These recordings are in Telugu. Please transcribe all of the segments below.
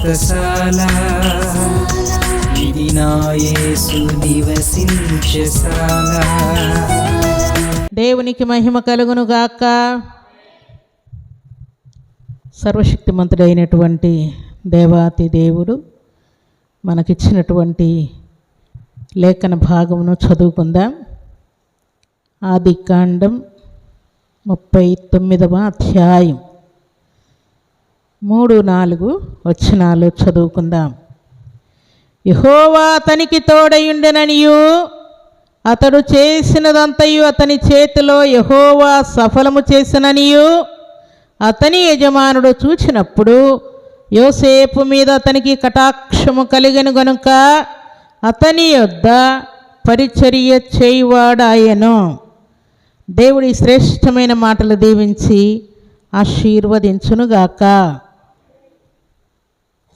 వ్రతశాల ఇది నివసించశాల దేవునికి మహిమ కలుగును గాక. సర్వశక్తిమంతుడైనటువంటి దేవాతి దేవుడు మనకిచ్చినటువంటి లేఖన భాగమును చదువుకుందాం. ఆది కాండం ముప్పై తొమ్మిదవ అధ్యాయం. మూడు నాలుగు వచనాలు చదువుకుందాం. యహోవా అతనికి తోడయుండెననియు అతడు చేసినదంతయు అతని చేతిలో యహోవా సఫలము చేసిననియు అతని యజమానుడు చూచినప్పుడు యోసేపు మీద అతనికి కటాక్షము కలిగిన గనుక అతని యొద్ద పరిచర్య చేయువాడాయను. దేవుడి శ్రేష్టమైన మాటలు దీవించి ఆశీర్వదించునుగాక.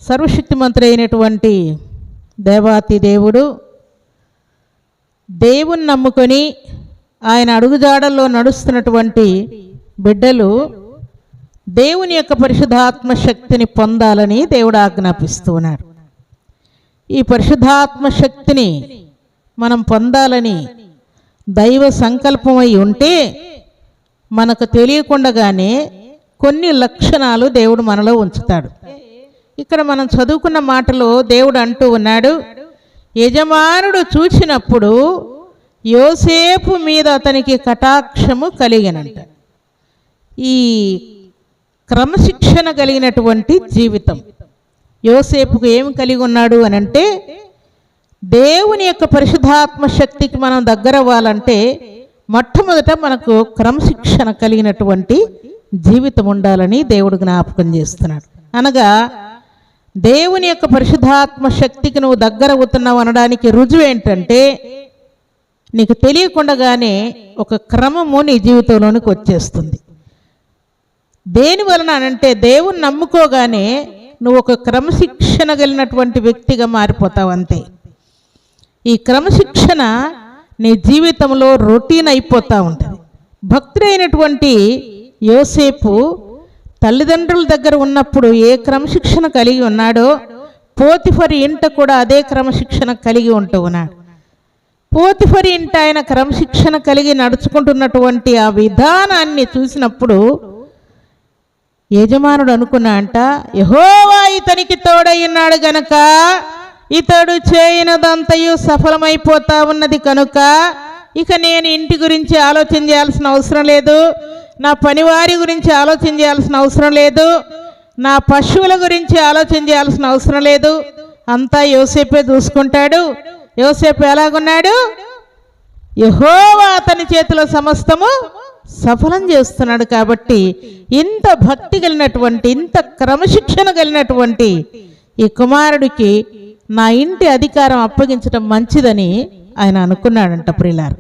సర్వశక్తిమంతుడు అయినటువంటి దేవాతి దేవుడు దేవుని నమ్ముకొని ఆయన అడుగుజాడల్లో నడుస్తున్నటువంటి బిడ్డలు దేవుని యొక్క పరిశుద్ధాత్మ శక్తిని పొందాలని దేవుడు ఆజ్ఞాపిస్తూ ఉన్నాడు. ఈ పరిశుద్ధాత్మ శక్తిని మనం పొందాలని దైవ సంకల్పమై ఉంటే మనకు తెలియకుండగానే కొన్ని లక్షణాలు దేవుడు మనలో ఉంచుతాడు. ఇక్కడ మనం చదువుకున్న మాటలో దేవుడు అంటూ ఉన్నాడు యజమానుడు చూచినప్పుడు యోసేపు మీద అతనికి కటాక్షము కలిగినంట. ఈ క్రమశిక్షణ కలిగినటువంటి జీవితం. యోసేపుకు ఏమి కలిగి ఉన్నాడు అని అంటే దేవుని యొక్క పరిశుద్ధాత్మ శక్తికి మనం దగ్గర అవ్వాలంటే మొట్టమొదట మనకు క్రమశిక్షణ కలిగినటువంటి జీవితం ఉండాలని దేవుడు జ్ఞాపకం చేస్తున్నాడు. అనగా దేవుని యొక్క పరిశుద్ధాత్మ శక్తికి నువ్వు దగ్గర అవుతున్నావు అనడానికి రుజువు ఏంటంటే నీకు తెలియకుండానే ఒక క్రమము నీ జీవితంలోనికి వచ్చేస్తుంది. దేని వలన అంటే దేవుని నమ్ముకోగానే నువ్వు ఒక క్రమశిక్షణ కలిగినటువంటి వ్యక్తిగా మారిపోతావు అంతే. ఈ క్రమశిక్షణ నీ జీవితంలో రొటీన్ అయిపోతూ ఉంటుంది. భక్తుడైనటువంటి యోసేపు తల్లిదండ్రుల దగ్గర ఉన్నప్పుడు ఏ క్రమశిక్షణ కలిగి ఉన్నాడో పోతిఫరి ఇంట కూడా అదే క్రమశిక్షణ కలిగి ఉంటూ ఉన్నాడు పోతిఫరి ఇంట ఆయన క్రమశిక్షణ కలిగి నడుచుకుంటున్నటువంటి ఆ విధానాన్ని చూసినప్పుడు యజమానుడు అనుకున్నా అంట యహోవా ఇతనికి తోడయ్యున్నాడు గనక ఇతడు చేయనదంతయు సఫలమైపోతా ఉన్నది కనుక ఇక నేను ఇంటి గురించి ఆలోచన చేయాల్సిన అవసరం లేదు. నా పనివారి గురించి ఆలోచన చేయాల్సిన అవసరం లేదు. నా పశువుల గురించి ఆలోచన చేయాల్సిన అవసరం లేదు. అంతా యోసేపే చూసుకుంటాడు. యోసేపు ఎలాగున్నాడు? యహోవా అతని చేతిలో సమస్తము సఫలం చేస్తున్నాడు కాబట్టి ఇంత భక్తి కలిగినటువంటి ఇంత క్రమశిక్షణ కలిగినటువంటి ఈ కుమారుడికి నా ఇంటి అధికారం అప్పగించడం మంచిదని ఆయన అనుకున్నాడంట ప్రిలారు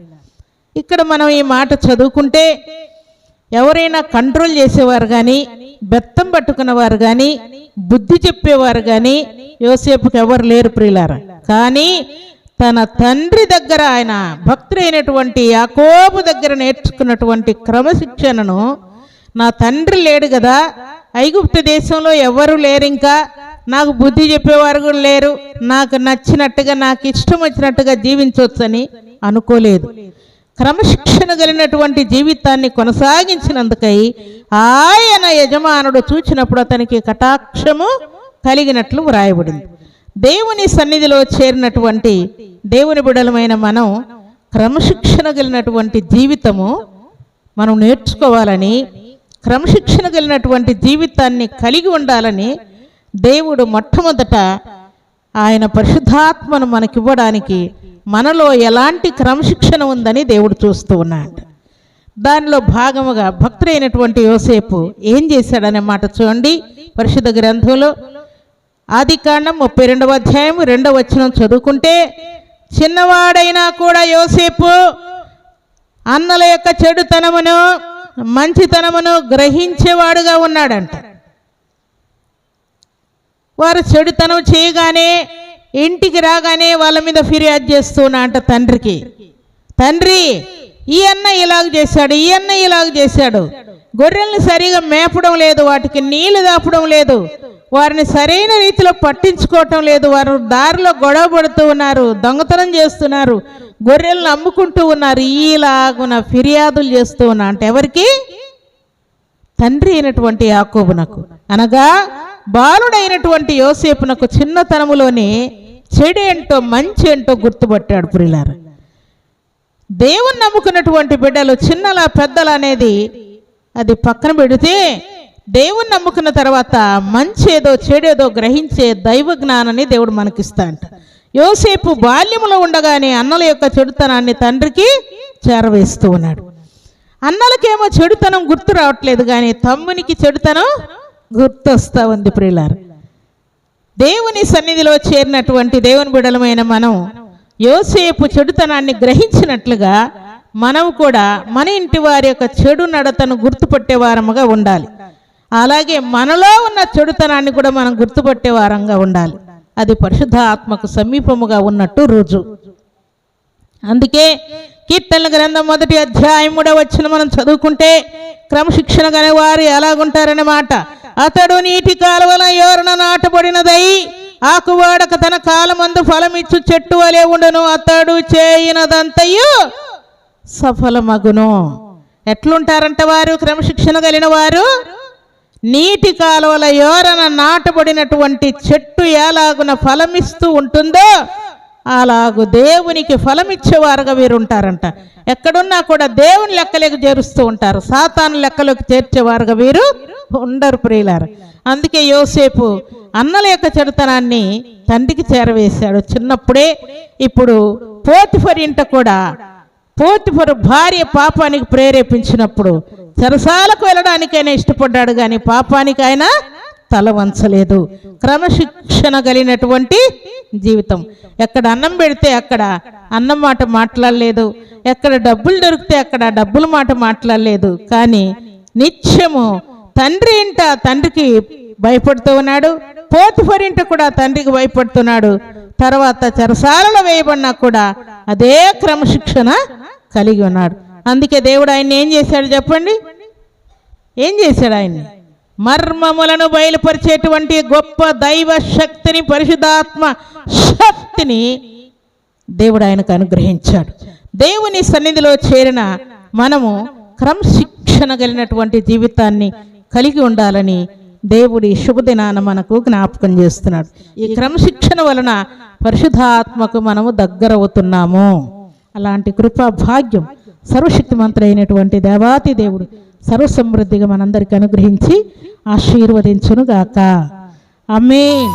ఇక్కడ మనం ఈ మాట చదువుకుంటే ఎవరైనా కంట్రోల్ చేసేవారు కానీ బెత్తం పట్టుకున్నవారు కానీ బుద్ధి చెప్పేవారు కానీ యోసేపుకి ఎవరు లేరు ప్రియులారా. కానీ తన తండ్రి దగ్గర ఆయన భక్తుడైనటువంటి యాకోబు దగ్గర నేర్చుకున్నటువంటి క్రమశిక్షణను నా తండ్రి లేడు కదా ఐగుప్తు దేశంలో ఎవరు లేరు ఇంకా? నాకు బుద్ధి చెప్పేవారు కూడా లేరు. నాకు నచ్చినట్టుగా నాకు ఇష్టం వచ్చినట్టుగా జీవించవచ్చని అనుకోలేదు. క్రమశిక్షణ కలిగినటువంటి జీవితాన్ని కొనసాగించినందుకై ఆయన యజమానుడు చూచినప్పుడు అతనికి కటాక్షము కలిగినట్లు వ్రాయబడింది. దేవుని సన్నిధిలో చేరినటువంటి దేవుని బిడలమైన మనం క్రమశిక్షణ కలిగినటువంటి జీవితము మనం నేర్చుకోవాలని క్రమశిక్షణ కలిగినటువంటి జీవితాన్ని కలిగి ఉండాలని దేవుడు మొట్టమొదట ఆయన పరిశుద్ధాత్మను మనకివ్వడానికి మనలో ఎలాంటి క్రమశిక్షణ ఉందని దేవుడు చూస్తూ ఉన్నాడు. దానిలో భాగముగా భక్తుడైనటువంటి యోసేపు ఏం చేశాడనే మాట చూడండి. పరిశుద్ధ గ్రంథంలో ఆది కాండం ముప్పై రెండవ అధ్యాయం రెండవ వచనం చదువుకుంటే చిన్నవాడైనా కూడా యోసేపు అన్నల యొక్క చెడుతనమును మంచితనమును గ్రహించేవాడుగా ఉన్నాడంట. వారు చెడుతనం చేయగానే ఇంటికి రాగానే వాళ్ళ మీద ఫిర్యాదు చేస్తున్నా అంట తండ్రికి. తండ్రి ఈ అన్న ఇలాగ చేశాడు ఈ అన్న ఇలాగ చేశాడు. గొర్రెల్ని సరిగా మేపడం లేదు వాటికి నీళ్ళు దాపడం లేదు. వారిని సరైన రీతిలో పట్టించుకోవటం లేదు వారు దారిలో గొడవ పడుతూ ఉన్నారు దొంగతనం చేస్తున్నారు గొర్రెలను అమ్ముకుంటూ ఉన్నారు ఈలాగున ఫిర్యాదులు చేస్తూ ఉన్నా అంటే ఎవరికి? తండ్రి అయినటువంటి యాకోబునకు. అనగా బాలుడైనటువంటి యోసేపునకు చిన్నతనములోనే చెడు ఏంటో మంచి ఏంటో గుర్తుపట్టాడు పురిలారు దేవుని నమ్ముకున్నటువంటి బిడ్డలు చిన్నలా పెద్దల అనేది అది పక్కన పెడితే దేవుని నమ్ముకున్న తర్వాత మంచేదో చెడేదో గ్రహించే దైవ జ్ఞానాన్ని దేవుడు మనకిస్తా అంట యోసేపు బాల్యములో ఉండగానే అన్నల యొక్క చెడుతనాన్ని తండ్రికి చేరవేస్తూ ఉన్నాడు. అన్నలకేమో చెడుతనం గుర్తు రావట్లేదు కానీ తమ్మునికి చెడుతనం గుర్తొస్తా ఉంది ప్రియులారు. దేవుని సన్నిధిలో చేరినటువంటి దేవుని బిడలమైన మనం యోసేపు చెడుతనాన్ని గ్రహించినట్లుగా మనం కూడా మన ఇంటి వారి యొక్క చెడు నడతను గుర్తుపట్టే వారముగా ఉండాలి. అలాగే మనలో ఉన్న చెడుతనాన్ని కూడా మనం గుర్తుపట్టే వారంగా ఉండాలి. అది పరిశుద్ధ ఆత్మకు సమీపముగా ఉన్నట్టు రుజు. అందుకే కీర్తనల గ్రంథం మొదటి అధ్యాయం కూడా వచ్చిన మనం చదువుకుంటే క్రమశిక్షణ గని వారు ఎలాగుంటారనే మాట. అతడు నీటి కాలువల యోరణ నాటబడినదై ఆకువాడక తన కాలమందు ఫలమిచ్చు చెట్టు వలె ఉండును. అతడు చేయినదంతయు సఫలమగును. ఎట్లుంటారంట వారు? క్రమశిక్షణ కలిగిన వారు నీటి కాలువల ఎవరన నాటబడినటువంటి చెట్టు ఎలాగున ఫలమిస్తూ ఉంటుందో అలాగు దేవునికి ఫలమిచ్చేవారుగా వీరు ఉంటారంట ఎక్కడున్నా కూడా దేవుని లెక్కలోకి చేరుస్తూ ఉంటారు. సాతాను లెక్కలోకి చేర్చేవారుగా వీరు ఉండరు ప్రియులారు. అందుకే యోసేపు అన్నల యొక్క చెడుతనాన్ని తండ్రికి చేరవేశాడు. చిన్నప్పుడే ఇప్పుడు పోతిఫర్ ఇంట కూడా పోతిఫర్ భార్య పాపానికి ప్రేరేపించినప్పుడు చెరసాలకు వెళ్ళడానికైనా ఇష్టపడ్డాడు కానీ పాపానికి ఆయన తల వంచలేదు. క్రమశిక్షణ కలిగినటువంటి జీవితం. ఎక్కడ అన్నం పెడితే అక్కడ అన్నం మాట మాట్లాడలేదు. ఎక్కడ డబ్బులు దొరికితే అక్కడ డబ్బుల మాట మాట్లాడలేదు. కానీ నిత్యము తండ్రి ఇంట తండ్రికి భయపడుతూ ఉన్నాడు. పోతుఫరింట కూడా తండ్రికి భయపడుతున్నాడు. తర్వాత చెరసాలలో వేయబడినా కూడా అదే క్రమశిక్షణ కలిగి ఉన్నాడు. అందుకే దేవుడు ఆయన్ని ఏం చేశాడు చెప్పండి? ఏం చేశాడు ఆయన్ని? మర్మములను బయలుపరిచేటువంటి గొప్ప దైవ శక్తిని పరిశుద్ధాత్మ శక్తిని దేవుడు ఆయనకు అనుగ్రహించాడు. దేవుని సన్నిధిలో చేరిన మనము క్రమశిక్షణ కలిగినటువంటి జీవితాన్ని కలిగి ఉండాలని దేవుడి శుభదినాన మనకు జ్ఞాపకం చేస్తున్నాడు. ఈ క్రమశిక్షణ వలన పరిశుధాత్మకు మనము దగ్గరవుతున్నాము. అలాంటి కృపా భాగ్యం సర్వశక్తిమంతుడైనటువంటి దేవాతి దేవుడు సర్వసమృద్ధిగా మనందరికీ అనుగ్రహించి ఆశీర్వదించునుగాక. అమేన్